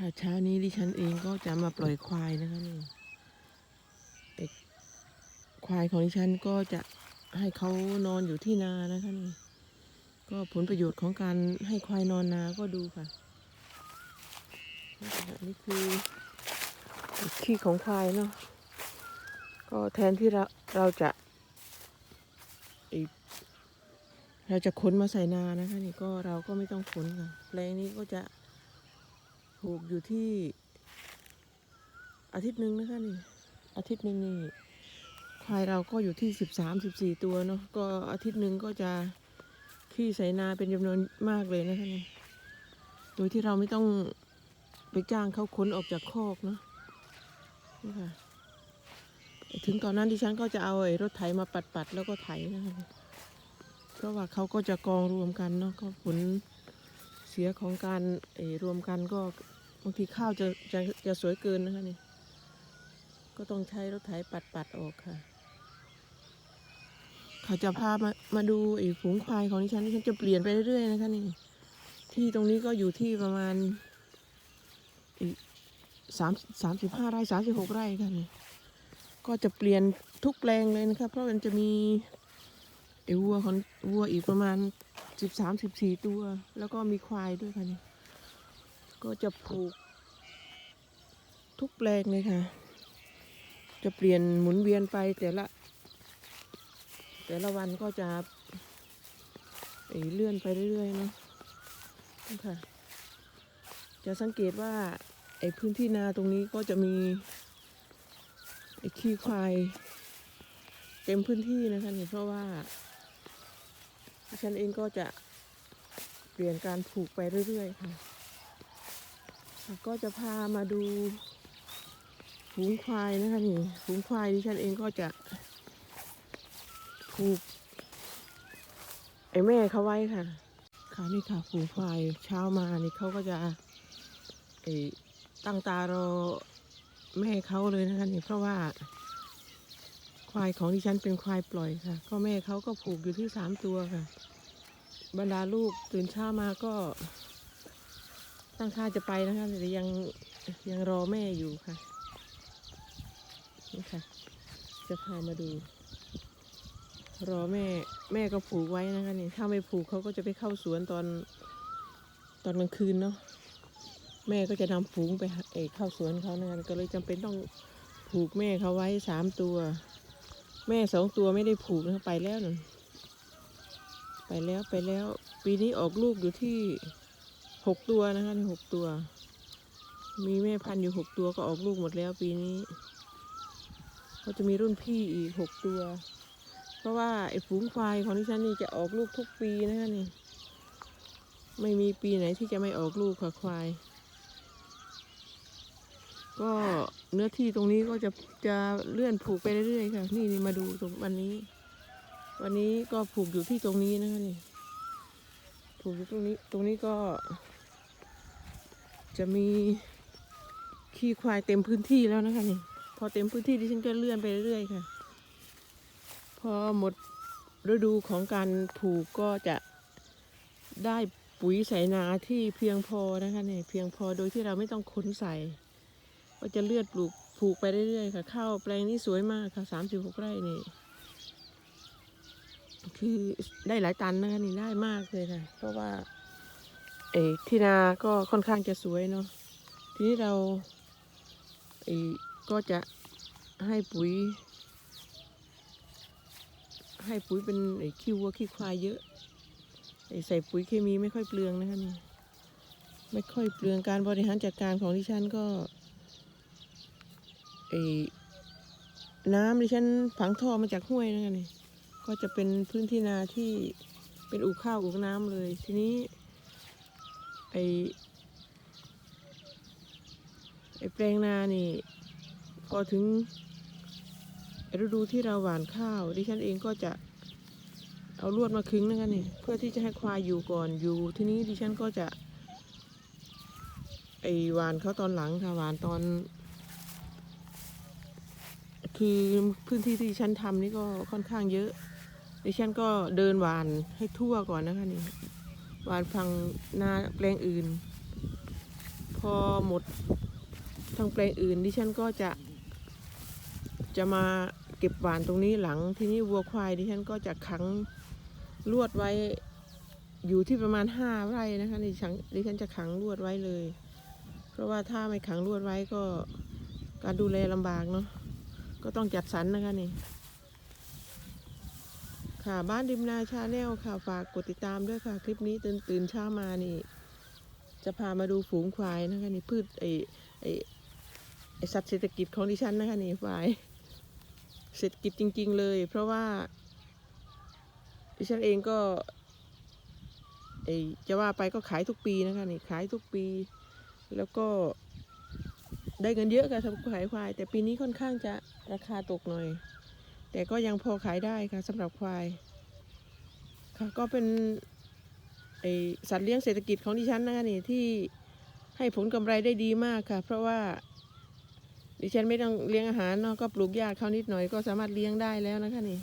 ค่ะเช้านี้ดิฉันเองก็จะมาปล่อยควายนะคะนี่เอกควายของดิฉันก็จะให้เขานอนอยู่ที่นานะคะนี่ก็ผลประโยชน์ของการให้ควายนอนนาก็ดูค่ะนี่คือขี้ของควายเนาะก็แทนที่เราเราจะเราจะขนมาใส่นานะคะนี่ก็เราก็ไม่ต้องขนค่ะแปลงนี้ก็จะ ผูกอยู่ที่ อาทิตย์หนึ่งนะคะนี่ อาทิตย์หนึ่งนี่ควายเราก็อยู่ที่สิบสามสิบสี่ตัวเนาะก็อาทิตย์หนึ่งก็จะขี้ใส่นาเป็นจำนวนมากเลยนะคะนี่โดยที่เราไม่ต้องไปจ้างเขาขนออกจากคอกเนาะนี่ค่ะถึงตอนนั้นดิฉันก็จะเอาไอ้รถไถมาปัดๆแล้วก็ไถนะคะเพราะว่าเขาก็จะกองรวมกันเนาะก็ผล สียของการรวมกันก็บางทีข้าวจะจะจะสวยเกินนะคะนี่ก็ต้องใช้รถไถปัดปัดออกค่ะ เขาจะพามามาดูไอ้ฝูงควายของดิฉันดิฉันจะเปลี่ยนไปเรื่อยๆนะคะนี่ที่ตรงนี้ก็อยู่ที่ประมาณอีกสามสามสิบห้าไร่สามสิบหกไร่ค่ะนี่ก็จะเปลี่ยนทุกแปลงเลยนะคะเพราะมันจะมีไอ้วัวของวัวอีกประมาณ สิบสามสิบสี่ตัว แล้วก็มีควายด้วยค่ะนี่ก็จะผูก ทุกแปลงเลยค่ะ จะเปลี่ยนหมุนเวียนไปแต่ละ แต่ละวันก็จะเเลื่อนไปเรื่อยๆเนาะค่ะ จะสังเกตว่าไอ้พื้นที่นาตรงนี้ก็จะมีไอ้ขี้ควาย เต็มพื้นที่นะคะนี่เพราะว่า ฉันเองก็จะเปลี่ยนการผูกไปเรื่อยๆค่ะ ก็จะพามาดูฝูงควายนะคะนี่ฝูงควายดิฉันเองก็จะผูกไอ้แม่เขาไว้ค่ะค่ะนี่ค่ะฝูงควายเช้ามานี่เขาก็จะไอ้ตั้งตารอแม่เขาเลยนะคะนี่เพราะว่า ควายของดิฉันเป็นควายปล่อยค่ะ ก็แม่เขาก็ผูกอยู่ที่สามตัวค่ะ บรรดาลูกตื่นเช้ามาก็ ตั้งท่าจะไปนะคะแต่ยังยังรอแม่อยู่ค่ะ นี่ค่ะ จะพามาดู รอแม่ แม่ก็ผูกไว้นะคะนี่ถ้าไม่ผูกเขาก็จะไปเข้าสวนตอนตอนกลางคืนเนาะแม่ก็จะนำฝูงไปเอกเข้าสวนเขานะคะก็เลยจำเป็นต้องผูกแม่เขาไว้สามตัว แม่สองตัวไม่ได้ผูกนะคะไปแล้วนั่นไปแล้วไปแล้ว ปีนี้ออกลูกอยู่ที่หกตัวนะคะนี่หกตัว มีแม่พันธุ์อยู่หกตัวก็ออกลูกหมดแล้วปีนี้ก็จะมีรุ่นพี่อีกหกตัว เพราะว่าไอ้ฝูงควายของดิฉันนี่จะออกลูกทุกปีนะคะนี่ ไม่มีปีไหนที่จะไม่ออกลูกค่ะควาย ก็เนื้อที่ตรงนี้ก็จะจะเลื่อนผูกไปเรื่อยๆค่ะ นี่นี่มาดูตรงวันนี้ วันนี้ก็ผูกอยู่ที่ตรงนี้นะคะนี่ผูกอยู่ตรงนี้ตรงนี้ก็ จะมีขี้ควายเต็มพื้นที่แล้วนะคะนี่พอเต็มพื้นที่ดิฉันก็เลื่อนไปเรื่อยๆค่ะ พอหมดฤดูของการผูกก็จะได้ปุ๋ยใส่นาที่เพียงพอนะคะนี่เพียงพอโดยที่เราไม่ต้องขนใส่ ก็จะเลือดปลูกผูกไปเรื่อยๆค่ะ ข้าวแปลงนี้สวยมากค่ะสามสิบหกไร่นี่ คือได้หลายตันนะคะนี่ได้มากเลยค่ะ เพราะว่าเออที่นาก็ค่อนข้างจะสวยเนาะทีนี้เราเออก็จะให้ปุ๋ย ให้ปุ๋ยเป็นไอ้ขี้วัวขี้ควายเยอะไอ้ใส่ปุ๋ยเคมีไม่ค่อยเปลืองนะคะนี่ไม่ค่อยเปลืองการบริหารจัดการของดิฉันก็ ไอ้น้ำดิฉันผังท่อมาจากห้วยนะคะนี่ก็จะเป็นพื้นที่นาที่เป็นอู่ข้าวอู่น้ำเลย ทีนี้ ไอไอแปลงนานี่พอถึงฤดูที่เราหว่านข้าว ดิฉันเองก็จะเอาลวดมาขึงนะคะนี่เพื่อที่จะให้ควายอยู่ก่อนอยู่ทีนี้ดิฉันก็จะไอหวานเขาตอนหลังค่ะหวานตอน คือพื้นที่ที่ฉันทำนี่ก็ค่อนข้างเยอะดิฉันก็เดินหวานให้ทั่วก่อนนะคะนี่หวานฟังนาแปลงอื่น พอหมดทางแปลงอื่นดิฉันก็จะจะมาเก็บหวานตรงนี้หลังที่นี้วัวควายดิฉันก็จะขังลวดไว้อยู่ที่ประมาณห้าไร่นะคะดิฉันดิฉันจะขังลวดไว้เลย เพราะว่าถ้าไม่ขังลวดไว้ก็การดูแลลำบากเนาะ ก็ต้องจัดสรรนะคะนี่ ค่ะบ้านริมนาชาแนลค่ะ ฝากกดติดตามด้วยค่ะ คลิปนี้ตื่นตื่นเช้ามานี่ จะพามาดูฝูงควายนะคะนี่พืชไอไอไอสัตว์เศรษฐกิจของดิฉันนะคะนี่ควายเศรษฐกิจจริง ๆ เลย เพราะว่า ดิฉันเองก็ไอจะว่าไปก็ขายทุกปีนะคะนี่ขายทุกปี แล้วก็ ได้เงินเยอะค่ะสำหรับขายควาย แต่ปีนี้ค่อนข้างจะราคาตกหน่อย แต่ก็ยังพอขายได้ค่ะสำหรับควายค่ะก็เป็นไอสัตว์เลี้ยงเศรษฐกิจของดิฉันนะคะนี่ที่ให้ผลกำไรได้ดีมากค่ะ เพราะว่าดิฉันไม่ต้องเลี้ยงอาหารเนาะก็ปลูกหญ้าเขานิดหน่อยก็สามารถเลี้ยงได้แล้วนะคะนี่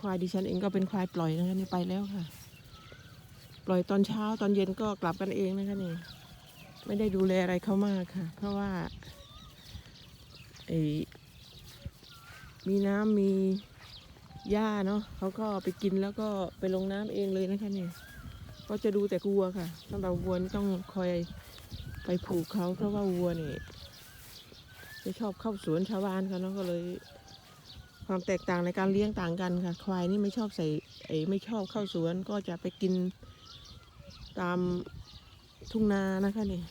ควายดิฉันเองก็เป็นควายปล่อยนะคะนี่ไปแล้วค่ะ ปล่อยตอนเช้าตอนเย็นก็กลับกันเองนะคะนี่ ไม่ได้ดูแลอะไรเขามากค่ะ เพราะว่าไอมีน้ำมีหญ้าเนาะเขาก็ไปกินแล้วก็ไปลงน้ำเองเลยนะคะเนี่ยก็จะดูแต่วัวค่ะสำหรับวัวนี่ต้องคอยไปผูกเขาเพราะว่าวัวเนี่ยจะชอบเข้าสวนชาวบ้านเขาเนาะก็เลย ความแตกต่างในการเลี้ยงต่างกันค่ะ ควายนี่ไม่ชอบใส่ไอ้ไม่ชอบเข้าสวนก็จะไปกินตาม ทุ่งนานะคะนี่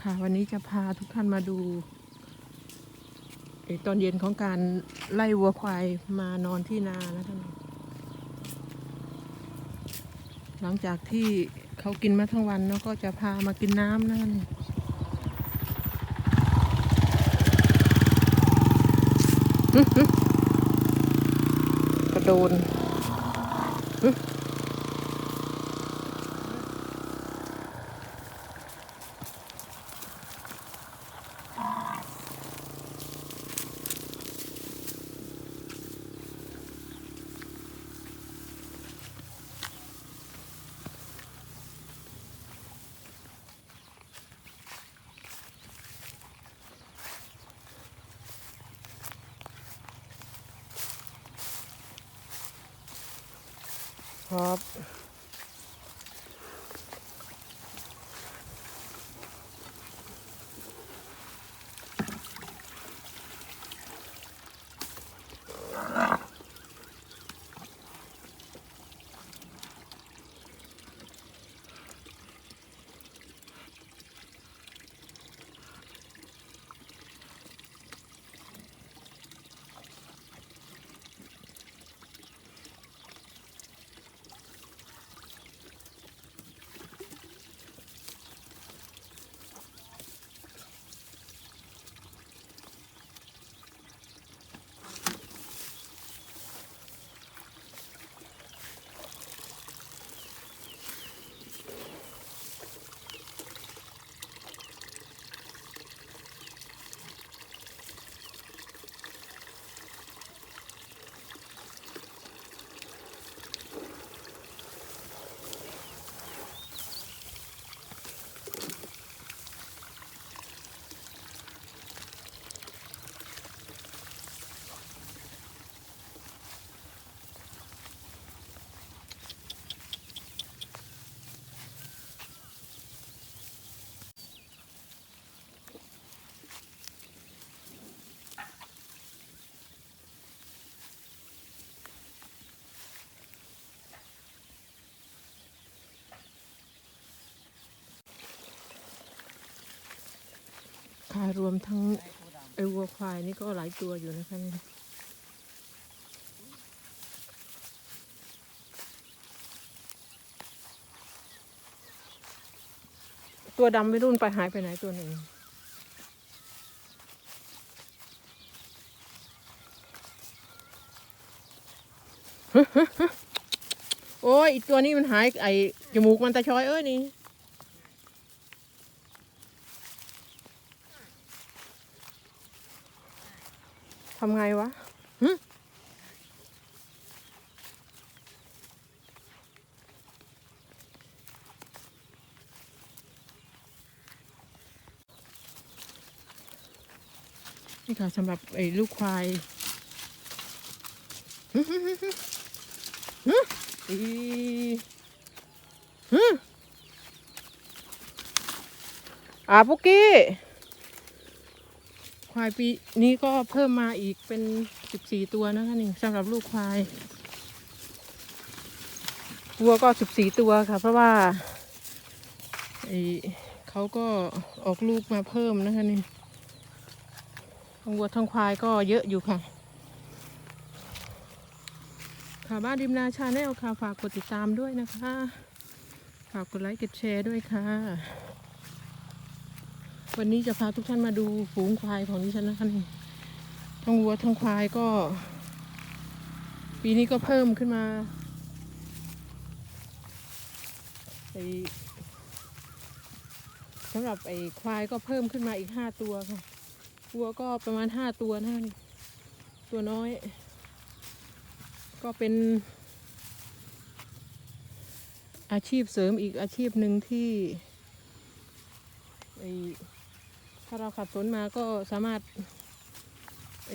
ค่ะวันนี้จะพาทุกท่านมาดูตอนเย็นของการไล่วัวควายมานอนที่นานะคะหลังจากที่เขากินมาทั้งวันแล้วก็จะพามากินน้ำนะคะนี่กระโดน หึ ครับ ค่ะรวมทั้งไอวัวควายนี่ก็หลายตัวอยู่นะคะนี่ตัวดำไม่รุ่นไปหายไปไหนตัวหนึ่งโอ้ยอีกตัวนี้มันหายไอจมูกมันตะชอยเอ้ยนี่ ทำไงวะหึนี่ค่ะสำหรับไอ้ลูกควายฮึฮึฮึฮึฮึฮึอะปุกกี้ ควายปีนี้ก็เพิ่มมาอีกเป็นสิบสี่ตัวนะคะนี่สำหรับลูกควายวัวก็สิบสี่ตัวค่ะ เพราะว่าเขาก็ออกลูกมาเพิ่มนะคะนี่ทั้งวัวทั้งควายก็เยอะอยู่ค่ะ ค่ะบ้านริมนาชาแนลค่ะ ฝากกดติดตามด้วยนะคะ ฝากกดไลค์กดแชร์ด้วยค่ะ วันนี้จะพาทุกท่านมาดูฝูงควายของดิฉันนะคะนี่ทั้งวัวทั้งควายก็ ปีนี้ก็เพิ่มขึ้นมาไอสำหรับไอควายก็เพิ่มขึ้นมาอีกห้าตัวค่ะวัวก็ประมาณห้าตัวนะนี่ตัวน้อย ก็เป็นอาชีพเสริมอีกอาชีพหนึ่งที่ไอ ถ้าเราขับสนมาก็สามารถไอ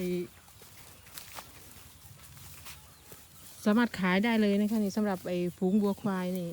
สามารถขายได้เลยนะคะนี่สำหรับไอ้ฝูงบัวควายนี่